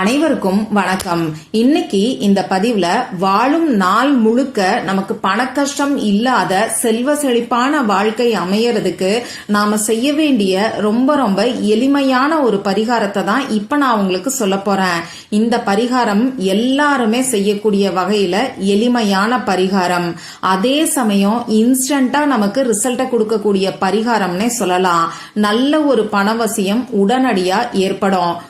அனைவருக்கும் வணக்கம். இன்னைக்கு இந்த பதிவுல வாழும் நாள் முழுக்க நமக்கு பண கஷ்டம் இல்லாத செல்வ செழிப்பான வாழ்க்கை அமையறதுக்கு நாம செய்ய வேண்டிய ரொம்ப ரொம்ப எளிமையான ஒரு பரிகாரத்தை தான் இப்ப நான் உங்களுக்கு சொல்ல போறேன். இந்த பரிகாரம் எல்லாருமே செய்யக்கூடிய வகையில எளிமையான பரிகாரம். அதே சமயம் இன்ஸ்டண்டா நமக்கு ரிசல்ட்டை கொடுக்கக்கூடிய பரிகாரம்னே சொல்லலாம். நல்ல ஒரு பணவசியம் உடனடியா ஏற்படும்.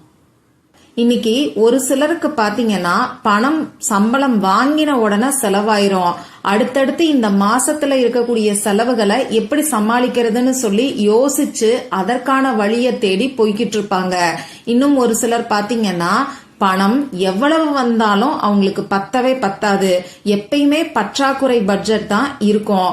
இன்னைக்கு ஒரு சிலருக்கு பாத்தீங்கன்னா பணம் சம்பளம் வாங்கின உடனே செலவாயிரும். அடுத்தடுத்து இந்த மாசத்துல இருக்கக்கூடிய செலவுகளை எப்படி சமாளிக்கிறதுன்னு சொல்லி யோசிச்சு அதற்கான வழியை தேடி போய்கிட்டு இருப்பாங்க. இன்னும் ஒரு சிலர் பாத்தீங்கன்னா பணம் எவ்வளவு வந்தாலும் அவங்களுக்கு பத்தவே பத்தாது. எப்பயுமே பற்றாக்குறை பட்ஜெட் தான் இருக்கும்.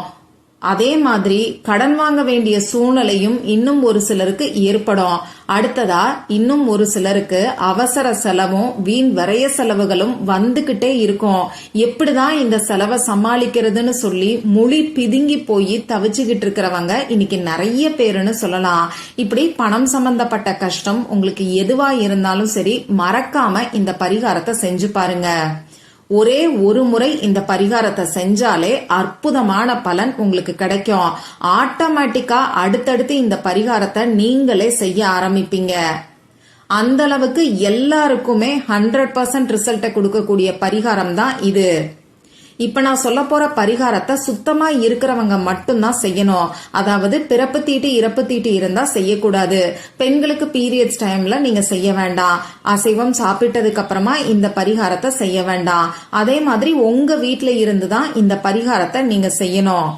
அதே மாதிரி கடன் வாங்க வேண்டிய சூழ்நிலையும் இன்னும் ஒரு சிலருக்கு ஏற்படும். அடுத்ததா இன்னும் ஒரு சிலருக்கு அவசர செலவும் வீண் வரைய செலவுகளும் வந்துகிட்டே இருக்கும். எப்படிதான் இந்த செலவை சமாளிக்கிறதுன்னு சொல்லி மொழி பிதுங்கி போய் தவிச்சுக்கிட்டு இருக்கிறவங்க இன்னைக்கு நிறைய பேருன்னு சொல்லலாம். இப்படி பணம் சம்பந்தப்பட்ட கஷ்டம் உங்களுக்கு எதுவா இருந்தாலும் சரி மறக்காம இந்த பரிகாரத்தை செஞ்சு பாருங்க. ஒரே ஒரு முறை இந்த பரிகாரத்தை செஞ்சாலே அற்புதமான பலன் உங்களுக்கு கிடைக்கும். ஆட்டோமேட்டிக்கா அடுத்தடுத்து இந்த பரிகாரத்தை நீங்களே செய்ய ஆரம்பிப்பீங்க. அந்த அளவுக்கு எல்லாருக்குமே ஹண்ட்ரட் பர்சன்ட் ரிசல்ட்டை கொடுக்கக்கூடிய பரிகாரம் தான் இது. இப்ப நான் சொல்ல போற பரிகாரத்தை சுத்தமா இருக்கிறவங்க மட்டும்தான் செய்யணும். அதாவது பிறப்பு தீட்டு இறப்பு தீட்டு இருந்தா செய்யக்கூடாது. பெண்களுக்கு பீரியட்ஸ் டைம்ல நீங்க செய்ய வேண்டாம். அசைவம் சாப்பிட்டதுக்கு அப்புறமா இந்த பரிகாரத்தை செய்ய வேண்டாம். அதே மாதிரி உங்க வீட்டுல இருந்து தான் இந்த பரிகாரத்தை நீங்க செய்யணும்.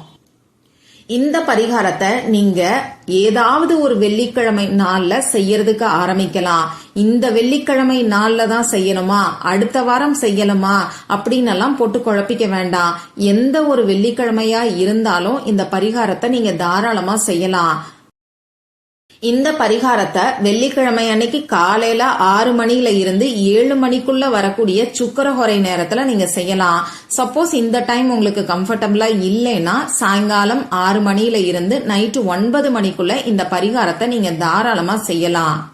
இந்த பரிகாரத்தை நீங்க ஏதாவது ஒரு வெள்ளிக்கிழமை நாள்ல செய்யறதுக்கு ஆரம்பிக்கலாம். இந்த வெள்ளிக்கிழமை நாள்ல தான் செய்யணுமா? அடுத்த வாரம் செய்யணுமா அப்படின்னு எல்லாம் போட்டு குழப்பிக்க வேண்டாம். எந்த ஒரு வெள்ளிக்கிழமையா இருந்தாலும் இந்த பரிகாரத்தை நீங்க தாராளமா செய்யலாம். இந்த பரிகாரத்தை வெள்ளிக்கிழமை அன்னைக்கு காலையில ஆறு மணில இருந்து ஏழு மணிக்குள்ள வரக்கூடிய சுக்கரஹொரை நேரத்துல நீங்க செய்யலாம். சப்போஸ் இந்த டைம் உங்களுக்கு கம்ஃபர்டபுளா இல்லைன்னா சாயங்காலம் ஆறு மணில இருந்து நைட்டு ஒன்பது மணிக்குள்ள இந்த பரிகாரத்தை நீங்க தாராளமா செய்யலாம்.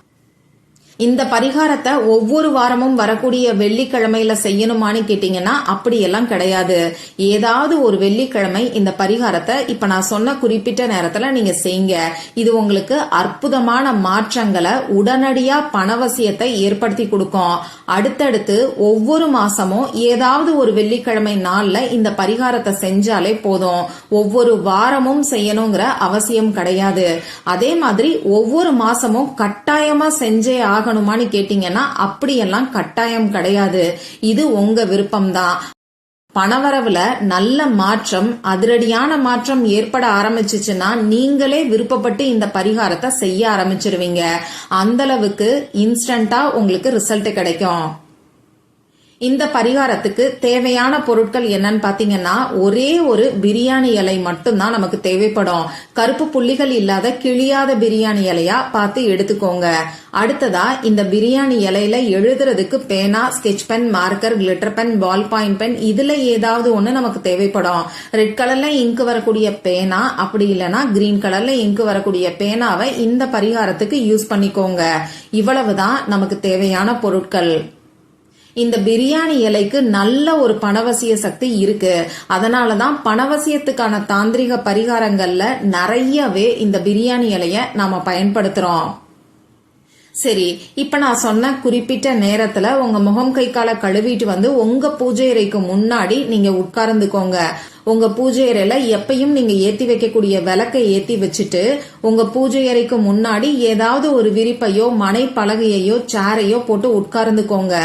இந்த பரிகாரத்தை ஒவ்வொரு வாரமும் வரக்கூடிய வெள்ளிக்கிழமையில செய்யணுமான்னு கேட்டீங்கன்னா அப்படியெல்லாம் கிடையாது. ஏதாவது ஒரு வெள்ளிக்கிழமை இந்த பரிகாரத்தை இப்ப நான் சொன்ன குறிப்பிட்ட நேரத்துல நீங்க செய்யுங்க. இது உங்களுக்கு அற்புதமான மாற்றங்களை உடனடியா பணவசியத்தை ஏற்படுத்தி கொடுக்கும். அடுத்தடுத்து ஒவ்வொரு மாசமும் ஏதாவது ஒரு வெள்ளிக்கிழமை நாள்ல இந்த பரிகாரத்தை செஞ்சாலே போதும். ஒவ்வொரு வாரமும் செய்யணுங்கிற அவசியம் கிடையாது. அதே மாதிரி ஒவ்வொரு மாசமும் கட்டாயமா செஞ்சே ஆக ஆகணுமான்னு கேட்டீங்கன்னா அப்படியெல்லாம் கட்டாயம் கிடையாது. இது உங்க விருப்பம்தான் பணவரவுல நல்ல மாற்றம் அதிரடியான மாற்றம் ஏற்பட ஆரம்பிச்சிச்சுன்னா நீங்களே விருப்பப்பட்டு இந்த பரிகாரத்தை செய்ய ஆரம்பிச்சிருவீங்க. அந்த அளவுக்கு இன்ஸ்டன்டா உங்களுக்கு ரிசல்ட் கிடைக்கும். இந்த பரிகாரத்துக்கு தேவையான பொருட்கள் என்னன்னு பாத்தீங்கன்னா ஒரே ஒரு பிரியாணி இலை மட்டும்தான் நமக்கு தேவைப்படும். கருப்பு புள்ளிகள் இல்லாத கிழியாத பிரியாணி இலையா பார்த்து எடுத்துக்கோங்க. அடுத்ததா இந்த பிரியாணி இலையில எழுதுறதுக்கு பேனா sketch pen marker glitter pen ballpoint pen இதுல ஏதாவது ஒண்ணு நமக்கு தேவைப்படும். ரெட் கலர்ல இங்கு வரக்கூடிய பேனா அப்படி இல்லைன்னா கிரீன் கலர்ல இங்கு வரக்கூடிய பேனாவை இந்த பரிகாரத்துக்கு யூஸ் பண்ணிக்கோங்க. இவ்வளவுதான் நமக்கு தேவையான பொருட்கள். இந்த பிரியாணி இலைக்கு நல்ல ஒரு பணவசிய சக்தி இருக்கு. அதனாலதான் பணவசியத்துக்கான தாந்திரிக பரிகாரங்கள்ல நிறையவே இந்த பிரியாணி இலைய நாம பயன்படுத்துறோம். சரி இப்ப நான் சொன்ன குறிப்பிட்ட நேரத்துல உங்க முகம் கை கால கழுவிட்டு வந்து உங்க பூஜை அறைக்கு முன்னாடி நீங்க உட்கார்ந்துக்கோங்க. உங்க பூஜை அறையில எப்பயும் நீங்க ஏத்தி வைக்கக்கூடிய விளக்கை ஏத்தி வச்சுட்டு உங்க பூஜை அறைக்கு முன்னாடி ஏதாவது ஒரு விரிப்பையோ மனை பலகையையோ சேரையோ போட்டு உட்கார்ந்துக்கோங்க.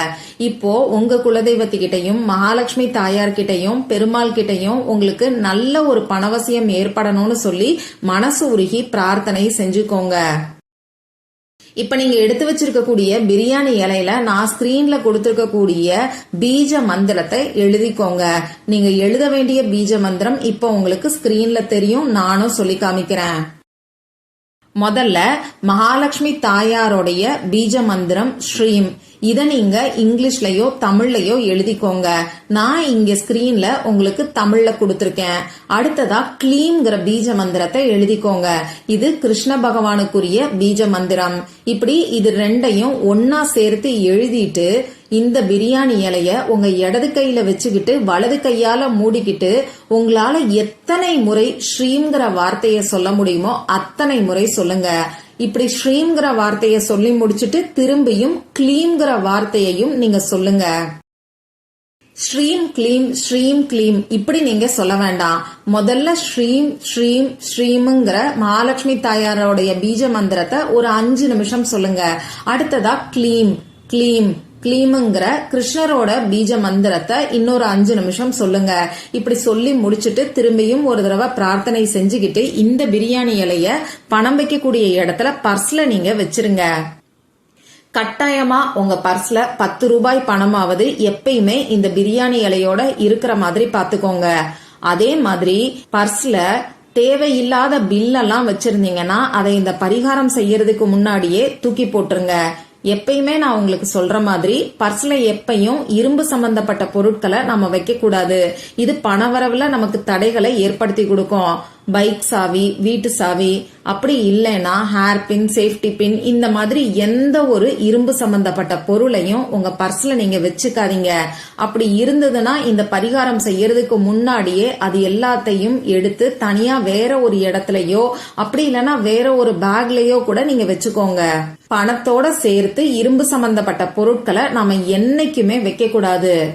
இப்போ உங்க குலதெய்வத்துக்கிட்டையும் மகாலட்சுமி தாயார்கிட்டையும் பெருமாள் கிட்டையும் உங்களுக்கு நல்ல ஒரு பணவசியம் ஏற்படணும்னு சொல்லி மனசு உருகி பிரார்த்தனை செஞ்சுக்கோங்க. இப்ப நீங்க எடுத்து வச்சிருக்கக்கூடிய பிரியாணி இலையில நான் ஸ்கிரீன்ல கொடுத்துருக்கக்கூடிய பீஜ மந்திரத்தை எழுதிக்கோங்க. நீங்க எழுத வேண்டிய பீஜ மந்திரம் இப்ப உங்களுக்கு ஸ்கிரீன்ல தெரியும். நானும் சொல்லி காமிக்கிறேன். முதல்ல மகாலட்சுமி தாயாரோடைய பீஜ மந்திரம் ஸ்ரீம். இதை நீங்க இங்கிலீஷ்லயோ தமிழ்லயோ எழுதிக்கோங்க. நான் இங்க ஸ்கிரீன்ல உங்களுக்கு தமிழ்ல கொடுத்துருக்கேன். அடுத்ததா கிளீம்ங்கிற பீஜ மந்திரத்தை எழுதிக்கோங்க. இது கிருஷ்ண பகவானுக்குரிய பீஜ மந்திரம். இப்படி இது ரெண்டையும் ஒன்னா சேர்த்து எழுதிட்டு இந்த பிரியாணி இலைய உங்க இடது கையில வச்சுக்கிட்டு வலது கையால மூடிக்கிட்டு உங்களால எத்தனை முறை ஸ்ரீம்ங்கிற வார்த்தையை சொல்ல முடியுமோ அத்தனை முறை சொல்லுங்க. இப்படி ஸ்ரீங்கிற வார்த்தைய சொல்லி முடிச்சிட்டு திரும்பியும் கிளீம்ங்கிற வார்த்தையையும் நீங்க சொல்லுங்க. ஸ்ரீம் க்ளீம் ஸ்ரீம் க்ளீம் இப்படி நீங்க சொல்ல வேண்டாம். முதல்ல ஸ்ரீம் ஸ்ரீம் ஸ்ரீமுங்கிற மகாலட்சுமி தாயாரோடைய பீஜ மந்திரத்தை ஒரு அஞ்சு நிமிஷம் சொல்லுங்க. அடுத்ததா க்ளீம் க்ளீம். க்ளீமுங்கிற கிருஷ்ணரோட பீஜ மந்திரத்தை இன்னொரு அஞ்சு நிமிஷம் சொல்லுங்க. இப்படி சொல்லி முடிச்சிட்டு திரும்பியும் ஒரு தடவை பிரார்த்தனை செஞ்சுக்கிட்டு இந்த பிரியாணி இலைய பணம் வைக்கக்கூடிய இடத்துல பர்ஸ்ல நீங்க வச்சிருங்க. கட்டாயமா உங்க பர்ஸ்ல பத்து ரூபாய் பணமாவது எப்பயுமே இந்த பிரியாணி இலையோட இருக்கிற மாதிரி பாத்துக்கோங்க. அதே மாதிரி பர்ஸ்ல தேவையில்லாத பில்லெல்லாம் வச்சிருந்தீங்கன்னா அதை இந்த பரிகாரம் செய்யறதுக்கு முன்னாடியே தூக்கி போட்டுருங்க. எப்பயுமே நான் உங்களுக்கு சொல்ற மாதிரி பர்ஸ்ல எப்பையும் இரும்பு சம்பந்தப்பட்ட பொருட்களை நம்ம வைக்க கூடாது இது பணவரவுல நமக்கு தடைகளை ஏற்படுத்தி கொடுக்கும். பைக் சாவி வீட்டு சாவி அப்படி இல்லைன்னா ஹேர் பின் சேஃப்டி பின் இந்த மாதிரி எந்த ஒரு இரும்பு சம்பந்தப்பட்ட பொருளையும் உங்க பர்ஸ்ல நீங்க வச்சுக்காதீங்க. அப்படி இருந்ததுன்னா இந்த பரிகாரம் செய்யறதுக்கு முன்னாடியே அது எல்லாத்தையும் எடுத்து தனியா வேற ஒரு இடத்துலயோ அப்படி இல்லைன்னா வேற ஒரு பேக்லயோ கூட நீங்க வச்சுக்கோங்க. பணத்தோட சேர்த்து இரும்பு சம்பந்தப்பட்ட பொருட்களை நாம என்னைக்குமே வைக்க கூடாது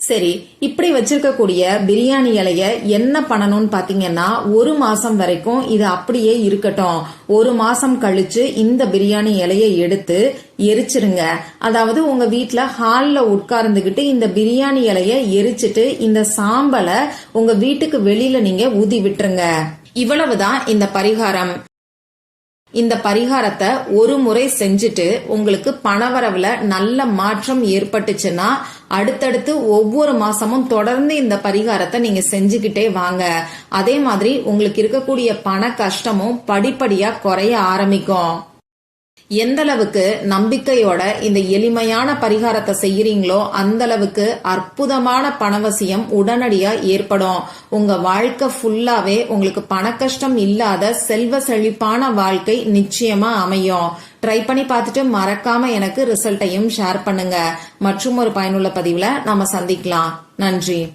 சரி இப்படி வச்சிருக்கக்கூடிய பிரியாணி இலைய என்ன பண்ணணும்னு பாத்தீங்கன்னா ஒரு மாசம் வரைக்கும் இது அப்படியே இருக்கட்டும். ஒரு மாசம் கழிச்சு இந்த பிரியாணி இலைய எடுத்து எரிச்சிருங்க. அதாவது உங்க வீட்டுல ஹால்ல உட்கார்ந்துகிட்டு இந்த பிரியாணி இலைய எரிச்சிட்டு இந்த சாம்பலை உங்க வீட்டுக்கு வெளியில நீங்க ஊதி விட்டுருங்க. இவ்வளவுதான் இந்த பரிகாரம். இந்த பரிகாரத்தை ஒரு முறை செஞ்சுட்டு உங்களுக்கு பணவரவுல நல்ல மாற்றம் ஏற்பட்டுச்சுன்னா அடுத்தடுத்து ஒவ்வொரு மாசமும் தொடர்ந்து இந்த பரிகாரத்தை நீங்க செஞ்சுக்கிட்டே வாங்க. அதே மாதிரி உங்களுக்கு இருக்கக்கூடிய பண கஷ்டமும் படிப்படியா குறைய ஆரம்பிக்கும். எந்த அளவுக்கு நம்பிக்கையோட இந்த எளிமையான பரிகாரத்தை செய்யறீங்களோ அந்த அளவுக்கு அற்புதமான பணவசியம் உடனடியா ஏற்படும். உங்க வாழ்க்கை ஃபுல்லாவே உங்களுக்கு பண கஷ்டம் இல்லாத செல்வ செழிப்பான வாழ்க்கை நிச்சயமா அமையும். ட்ரை பண்ணி பார்த்துட்டு மறக்காம எனக்கு ரிசல்ட்டையும் ஷேர் பண்ணுங்க. மற்றும் ஒரு பயனுள்ள பதிவுல நாம சந்திக்கலாம். நன்றி.